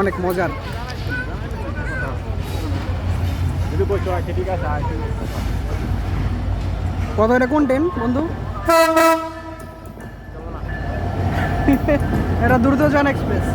অনেক মজার। কত এটা কোন ট্রেন বন্ধু? এটা দ্রুতজন এক্সপ্রেস।